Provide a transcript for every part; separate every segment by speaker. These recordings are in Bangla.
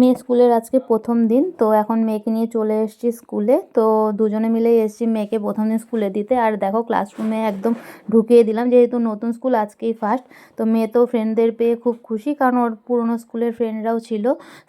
Speaker 1: মেয়ে স্কুলের আজকে প্রথম দিন, তো এখন মেয়েকে নিয়ে চলে এসেছি স্কুলে। তো দুজনে মিলেই এসেছি মেয়েকে প্রথম দিন স্কুলে দিতে। আর দেখো ক্লাসরুমে একদম ঢুকিয়ে দিলাম, যেহেতু নতুন স্কুল, আজকেই ফার্স্ট তো মেয়ে তো ফ্রেন্ডদের পেয়ে খুব খুশি, কারণ ওর পুরনো স্কুলের ফ্রেন্ডরাও ছিল।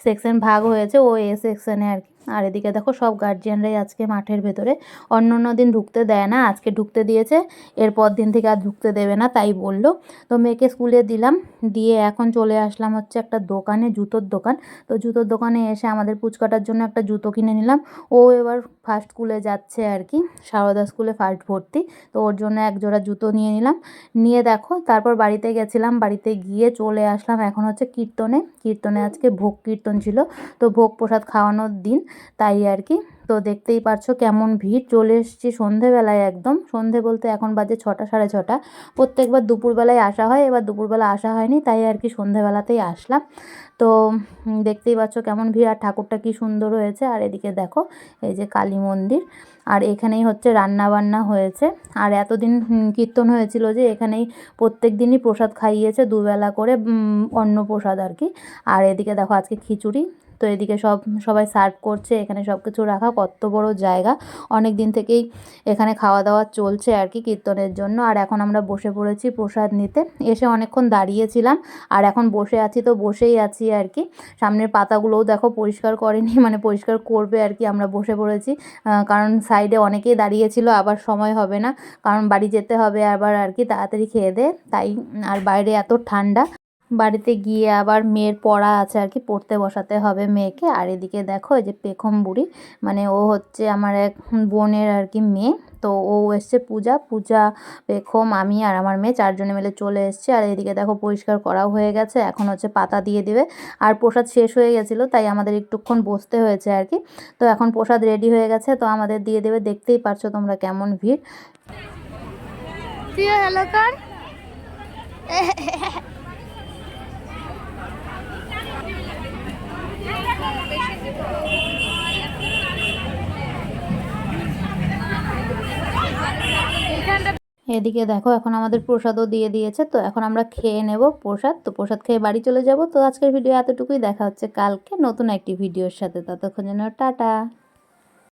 Speaker 1: সেকশন ভাগ হয়েছে, ও এ সেকশনে আর কি। আর এদিকে দেখো সব গার্জিয়ানরাই আজকে মাঠের ভেতরে। অন্য অন্য দিন ঢুকতে দেয় না, আজকে ঢুকতে দিয়েছে, এরপর দিন থেকে আর ঢুকতে দেবে না, তাই বলল। তো মেয়েকে স্কুলে দিলাম, দিয়ে এখন চলে আসলাম হচ্ছে একটা দোকানে, জুতোর দোকান। তো জুতোর দোকানে এসে আমাদের পুচকাটার জন্য একটা জুতো কিনে নিলাম। ও এবার ফার্স্ট স্কুলে যাচ্ছে আর কি, সারদা স্কুলে ফার্স্ট ভর্তি। তো ওর জন্য এক জোড়া জুতো নিয়ে নিলাম। নিয়ে দেখো, তারপর বাড়িতে গেছিলাম, বাড়িতে গিয়ে চলে আসলাম এখন হচ্ছে কীর্তনে। কীর্তনে আজকে ভোগ কীর্তন ছিল। তো ভোগ প্রসাদ খাওয়ানোর দিন, তাই আর কি। তো দেখতেই পারছ কেমন ভিড়। চলে এসেছি সন্ধেবেলায় একদম। সন্ধে বলতে এখন বাজে ছটা, সাড়ে ছটা। প্রত্যেকবার দুপুরবেলায় আসা হয়, এবার দুপুরবেলা আসা হয়নি, তাই আর কি সন্ধেবেলাতেই আসলাম। তো দেখতেই পাচ্ছ কেমন ভিড়, আর ঠাকুরটা কি সুন্দর হয়েছে। আর এদিকে দেখো, এই যে কালী মন্দির, আর এখানেই হচ্ছে রান্না বান্না হয়েছে। আর এতদিন কীর্তন হয়েছিল যে এখানেই প্রত্যেক দিনই প্রসাদ খাইয়েছে দুবেলা করে অন্ন প্রসাদ আর কি। আর এদিকে দেখো আজকে খিচুড়ি তো এদিকে সব, সবাই সার্ভ করছে, এখানে সব কিছু রাখা, কত বড় জায়গা। অনেক দিন থেকেই এখানে খাওয়া দাওয়া চলছে আর কি কীর্তনের জন্য। আর এখন আমরা বসে পড়েছি প্রসাদ নিতে। এসে অনেকক্ষণ দাঁড়িয়েছিলাম, আর এখন বসে আছি তো বসেই আছি আর কি। সামনের পাতাগুলোও দেখো পরিষ্কার করেনি মানে পরিষ্কার করবে আর কি আমরা বসে পড়েছি। কারণ সাইডে অনেকেই দাঁড়িয়েছিল, আবার সময় হবে না। কারণ বাড়ি যেতে হবে আবার আর কি, তাড়াতাড়ি খেয়ে দে। তাই, আর বাইরে এত ঠান্ডা। বাড়িতে গিয়ে আবার মেয়ের পড়া আছে আর কি, পড়তে বসাতে হবে মেয়েকে। আর এদিকে দেখো, এই যে পেখম বুড়ি মানে ও হচ্ছে আমার এক বোনের আর কি মেয়ে। তো ও এসছে পূজা পূজা, পেখম, আমি আর আমার মেয়ে চারজনে মিলে চলে এসছে। আর এদিকে দেখো, পরিষ্কার করাও হয়ে গেছে, এখন হচ্ছে পাতা দিয়ে দেবে। আর প্রসাদ শেষ হয়ে গেছিল, তাই আমাদের একটুক্ষণ বসতে হয়েছে আর কি। তো এখন প্রসাদ রেডি হয়ে গেছে, তো আমাদের দিয়ে দেবে, দেখতেই পারছ তোমরা কেমন ভিড়।
Speaker 2: হ্যালো কর
Speaker 1: এদিকে দেখো, এখন আমাদের প্রসাদও দিয়ে দিয়েছে, তো এখন আমরা খেয়ে নেব প্রসাদ। তো প্রসাদ খেয়ে বাড়ি চলে যাব। তো আজকের ভিডিও এতটুকুই, দেখা হচ্ছে কালকে নতুন একটি ভিডিওর সাথে। ততক্ষণ যেন টাটা।